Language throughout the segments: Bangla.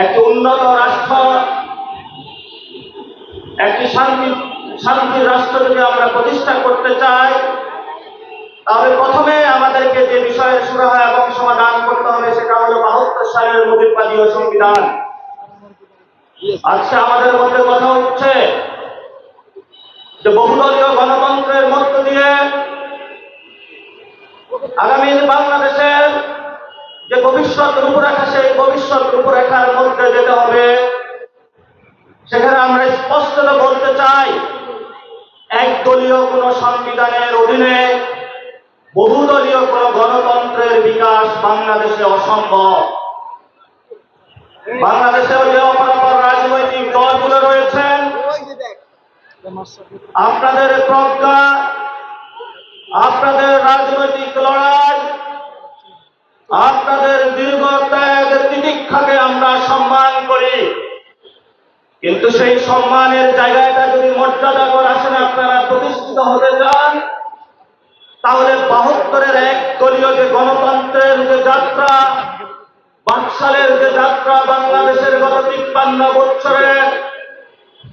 একটি উন্নত রাষ্ট্র, একটি শান্তি, শান্তির রাষ্ট্র যদি আমরা প্রতিষ্ঠা করতে চাই, তাহলে প্রথমে আমাদেরকে যে বিষয়ের সুরাহা এবং সমাধান করতে হবে, সেটা হলো বাহাত্তর সালের মুজিববাদী ও সংবিধান। আজকে আমাদের মধ্যে কথা উঠছে যে বহুদলীয় গণতন্ত্রের মধ্য দিয়ে আগামী বাংলাদেশের যে ভবিষ্যৎ রূপরেখা, সেই ভবিষ্যৎ রূপরেখার মধ্যে যেতে হবে। সেখানে আমরা স্পষ্টত বলতে চাই, একদলীয় কোন সংবিধানের অধীনে বহুদলীয় কোন গণতন্ত্রের বিকাশ বাংলাদেশে অসম্ভব। বাংলাদেশেও যে অপরাপর রাজনৈতিক দলগুলো রয়েছেন আপনাদের প্রজ্ঞা, আপনাদের রাজনৈতিক লড়াই আপনাদের দীর্ঘ ত্যাগ তিতিক্ষাকে আমরা সম্মান করি। কিন্তু সেই সম্মানের জায়গাটা যদি মর্যাদাকর আসনে আপনারা প্রতিষ্ঠিত হতে চান, তাহলে বাহাত্তরের এক দলীয় যে গণতন্ত্রের যে যাত্রা, বাকশালের যে যাত্রা বাংলাদেশের গত তিপ্পান্ন বছরে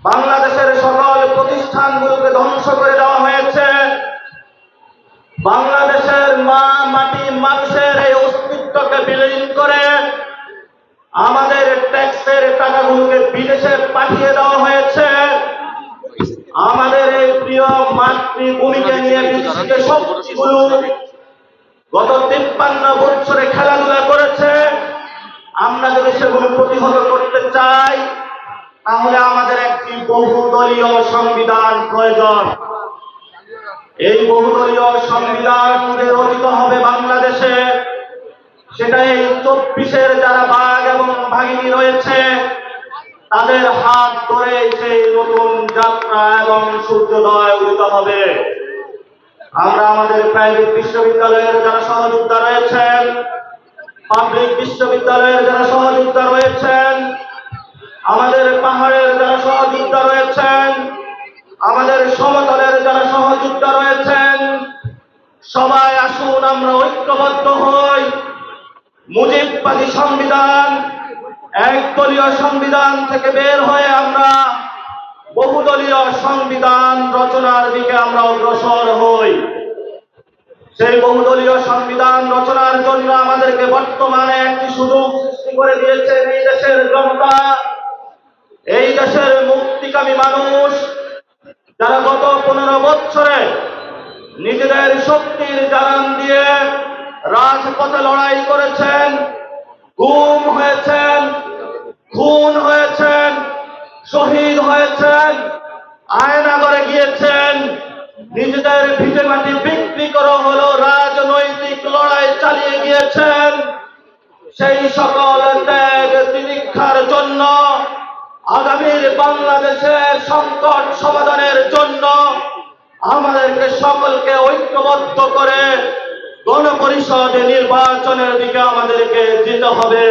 বাংলাদেশের সকল প্রতিষ্ঠানগুলোকে ধ্বংস করে দেওয়া হয়েছে, বাংলাদেশের মা মাটি মানুষের এই অস্তিত্বকে বিলীন করে আমাদের টাকাগুলোকে বিদেশে পাঠিয়ে দেওয়া হয়েছে। আমাদের এই প্রিয় মাতৃভূমিকে নিয়ে বিদেশিকে শক্তিগুলো গত তিপ্পান্ন বছরে খেলাধুলা করেছে। আমরা যদি সেগুলো প্রতিহত করতে চাই, তাহলে আমাদের একটি বহুদলীয় সংবিধান প্রয়োজন। এই বহুদলীয় সংবিধান রচিত হবে বাংলাদেশে? সেটা এই চব্বিশের যারা বাঘ এবং ভাগিনী রয়েছে, তাদের হাত ধরে সেই নতুন যাত্রা এবং সূর্যোদয় উদিত হবে। আমরা আমাদের প্রাইভেট বিশ্ববিদ্যালয়ের যারা সহযোদ্ধা রয়েছেন, পাবলিক বিশ্ববিদ্যালয়ের যারা সহযোদ্ধা রয়েছেন, আমাদের পাহাড়ের যারা সহযোদ্ধা রয়েছেন, আমাদের সমতলের যারা সহযোদ্ধা রয়েছেন, সবাই আসুন, আমরা ঐক্যবদ্ধ হই। মুজিববাদী সংবিধান, একদলীয় সংবিধান থেকে বের হয়ে আমরা বহুদলীয় সংবিধান রচনার দিকে আমরা অগ্রসর হই। সেই বহুদলীয় সংবিধান রচনার জন্য আমাদেরকে বর্তমানে একটি সুযোগ সৃষ্টি করে দিয়েছে এই দেশের জনতা। এই দেশের মুক্তিকামী মানুষ যারা গত পনেরো বছরে নিজেদের শক্তির জানান দিয়ে রাজপথে লড়াই করেছেন, গুম হয়েছেন, খুন হয়েছেন, শহীদ হয়েছেন, আয়নাগরে গিয়েছেন, নিজেদের ভিটে মাটি বিক্রি করে হলো, রাজনৈতিক লড়াই চালিয়ে গিয়েছেন। সেই সকল ত্যাগ তিতিক্ষার জন্য, আগামীর বাংলাদেশের সংকট সমাধানের জন্য, আমাদেরকে সকলকে ঐক্যবদ্ধ করে গণপরিষদ নির্বাচনের দিকে আমাদেরকে যেতে হবে।